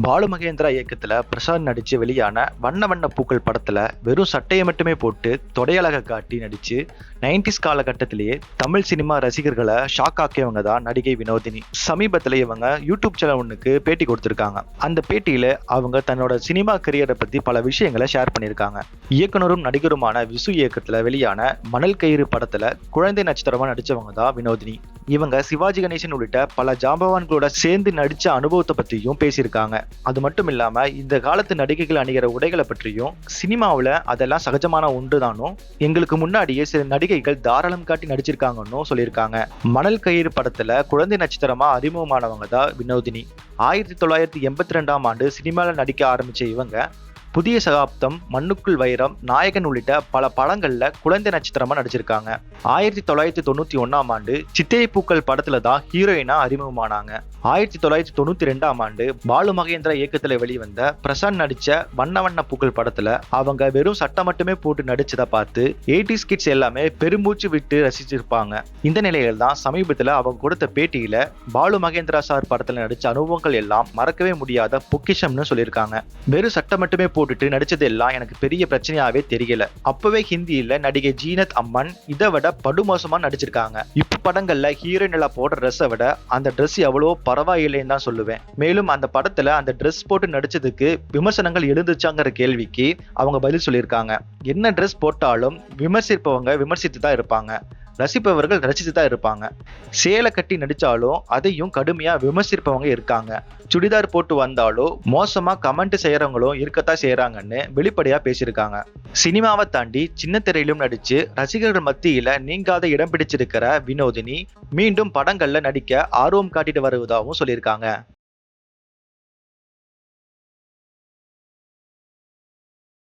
பாலு மகேந்திரா இயக்கத்தில் பிரசாத் நடித்து வெளியான வண்ண வண்ண பூக்கள் படத்தில் வெறும் சட்டையை மட்டுமே போட்டு தொடையழக காட்டி நடித்து நைன்டிஸ் காலகட்டத்திலேயே தமிழ் சினிமா ரசிகர்களை ஷாக் ஆக்கியவங்க தான் நடிகை வினோதினி. சமீபத்தில் இவங்க யூடியூப் சேனல் ஒன்றுக்கு பேட்டி கொடுத்துருக்காங்க. அந்த பேட்டியில் அவங்க தன்னோட சினிமா கரியரை பற்றி பல விஷயங்களை ஷேர் பண்ணியிருக்காங்க. இயக்குனரும் நடிகருமான விசு இயக்கத்தில் வெளியான மணல் கயிறு படத்தில் குழந்தை நட்சத்திரமாக நடித்தவங்க தான் வினோதினி. இவங்க சிவாஜி கணேசன் உள்ளிட்ட பல ஜாம்பவான்களோட சேர்ந்து நடித்த அனுபவத்தை பற்றியும் பேசியிருக்காங்க. அது மட்டும் இல்லாம இந்த காலத்து நடிகைகள் அணிகிற உடைகளை பற்றியும் சினிமாவில் அதெல்லாம் சகஜமான ஒன்றுதானும் எங்களுக்கு முன்னாடியே சில நடிகைகள் தாராளம் காட்டி நடிச்சிருக்காங்கன்னு சொல்லியிருக்காங்க. மணல் கயிறு படத்துல குழந்தை நட்சத்திரமா அறிமுகமானவங்க தான் வினோதினி. ஆயிரத்தி தொள்ளாயிரத்தி எண்பத்தி ரெண்டாம் ஆண்டு சினிமாவில் நடிக்க ஆரம்பிச்ச இவங்க புதிய சகாப்தம் மண்ணுக்குள் வைரம் நாயகன் உள்ளிட்ட பல படங்கள்ல குழந்தை நட்சத்திரமா நடிச்சிருக்காங்க. ஆயிரத்தி தொள்ளாயிரத்தி தொண்ணூத்தி ஒன்னாம் ஆண்டு சித்திரை பூக்கள் படத்துல தான் ஹீரோயினா அறிமுகமானாங்க. ஆயிரத்தி தொள்ளாயிரத்தி தொண்ணூத்தி ரெண்டாம் ஆண்டு பாலு மகேந்திரா இயக்கத்துல வெளிவந்த பிரசாந்த் நடிச்ச வண்ண வண்ண பூக்கள் படத்துல அவங்க வெறும் சட்டை மட்டுமே போட்டு நடிச்சதை பார்த்து எயிட்டிஸ் கிட்ஸ் எல்லாமே பெருமூச்சு விட்டு ரசிச்சிருப்பாங்க. இந்த நிலையில தான் சமீபத்துல அவங்க கொடுத்த பேட்டியில பாலு மகேந்திரா சார் படத்துல நடிச்ச அனுபவங்கள் எல்லாம் மறக்கவே முடியாத பொக்கிஷம்னு சொல்லியிருக்காங்க. வெறும் சட்டை மட்டுமே போட்டுட்டு நடிச்சது எல்லாம் எனக்கு பெரிய பிரச்சனையாவே தெரியல. அப்பவே ஹிந்தியில நடிகை ஜீனத் அம்மன் இதை விட படுமோசமா நடிச்சிருக்காங்க. இப்ப படங்கள்ல ஹீரோயின் எல்லாம் போடுற ட்ரெஸ்ஸை விட அந்த ட்ரெஸ் எவ்வளவோ பரவாயில்லைன்னு தான் சொல்லுவேன். மேலும் அந்த படத்துல அந்த ட்ரெஸ் போட்டு நடிச்சதுக்கு விமர்சனங்கள் எழுந்துச்சாங்கிற கேள்விக்கு அவங்க பதில் சொல்லியிருக்காங்க. என்ன ட்ரெஸ் போட்டாலும் விமர்சிப்பவங்க விமர்சித்து தான் இருப்பாங்க. ரசிப்பவர்கள் ரசித்து தான் இருப்பாங்க. சேலை கட்டி நடிச்சாலும் அதையும் கடுமையா விமர்சிப்பவங்க இருக்காங்க. சுடிதார் போட்டு வந்தாலும் மோசமா கமெண்ட் செய்யறவங்களும் இருக்கத்தான் செய்யறாங்கன்னு வெளிப்படையா பேசியிருக்காங்க. சினிமாவை தாண்டி சின்ன திரையிலும் நடிச்சு ரசிகர்கள் மத்தியில நீங்காத இடம் பிடிச்சிருக்கிற வினோதினி மீண்டும் படங்கள்ல நடிக்க ஆர்வம் காட்டிட்டு வருவதாகவும் சொல்லியிருக்காங்க.